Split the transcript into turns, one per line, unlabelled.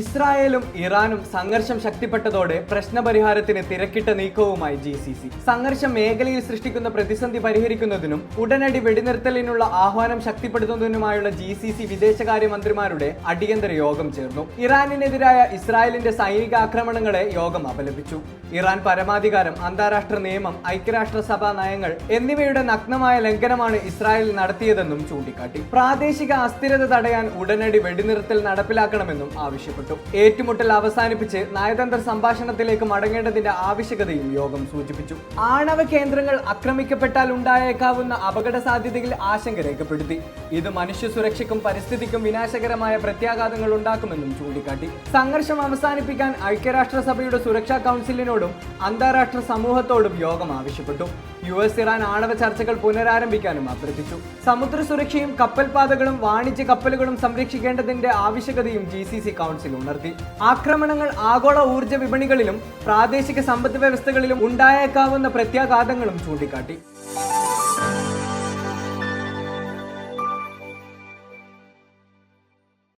ഇസ്രായേലും ഇറാനും സംഘർഷം ശക്തിപ്പെട്ടതോടെ പ്രശ്നപരിഹാരത്തിന് തിരക്കിട്ട നീക്കവുമായി ജി സി സി. സംഘർഷം മേഖലയിൽ സൃഷ്ടിക്കുന്ന പ്രതിസന്ധി പരിഹരിക്കുന്നതിനും ഉടനടി വെടിനിർത്തലിനുള്ള ആഹ്വാനം ശക്തിപ്പെടുത്തുന്നതിനുമായുള്ള ജി സി സി വിദേശകാര്യമന്ത്രിമാരുടെ അടിയന്തര യോഗം ചേർന്നു. ഇറാനിനെതിരായ ഇസ്രായേലിന്റെ സൈനിക ആക്രമണങ്ങളെ യോഗം അപലപിച്ചു. ഇറാൻ പരമാധികാരം അന്താരാഷ്ട്ര നിയമം ഐക്യരാഷ്ട്രസഭാ നയങ്ങൾ എന്നിവയുടെ നഗ്നമായ ലംഘനമാണ് ഇസ്രായേൽ നടത്തിയതെന്നും ചൂണ്ടിക്കാട്ടി. പ്രാദേശിക അസ്ഥിരത തടയാൻ ഉടനടി വെടിനിർത്തൽ നടപ്പിലാക്കണമെന്നും ആവശ്യപ്പെട്ടു. ഏറ്റുമുട്ടൽ അവസാനിപ്പിച്ച് നയതന്ത്ര സംഭാഷണത്തിലേക്ക് മടങ്ങേണ്ടതിന്റെ ആവശ്യകതയും യോഗം സൂചിപ്പിച്ചു. ആണവ കേന്ദ്രങ്ങൾ ആക്രമിക്കപ്പെട്ടാൽ ഉണ്ടായേക്കാവുന്ന അപകട സാധ്യതയിൽ ആശങ്ക രേഖപ്പെടുത്തി. ഇത് മനുഷ്യ സുരക്ഷയ്ക്കും പരിസ്ഥിതിക്കും വിനാശകരമായ പ്രത്യാഘാതങ്ങൾ ഉണ്ടാക്കുമെന്നും ചൂണ്ടിക്കാട്ടി. സംഘർഷം അവസാനിപ്പിക്കാൻ ഐക്യരാഷ്ട്രസഭയുടെ സുരക്ഷാ കൗൺസിലിനോടും അന്താരാഷ്ട്ര സമൂഹത്തോടും യോഗം ആവശ്യപ്പെട്ടു. യു എസ് ഇറാൻ ആണവ ചർച്ചകൾ പുനരാരംഭിക്കാനും അഭ്യർത്ഥിച്ചു. സമുദ്ര സുരക്ഷയും കപ്പൽപാതകളും വാണിജ്യ കപ്പലുകളും സംരക്ഷിക്കേണ്ടതിന്റെ ആവശ്യകതയും ജി സി സി കൗൺസിൽ ഉണർത്തി. ആക്രമണങ്ങൾ ആഗോള ഊർജ വിപണികളിലും പ്രാദേശിക സമ്പദ് വ്യവസ്ഥകളിലും ഉണ്ടായേക്കാവുന്ന പ്രത്യാഘാതങ്ങളും ചൂണ്ടിക്കാട്ടി.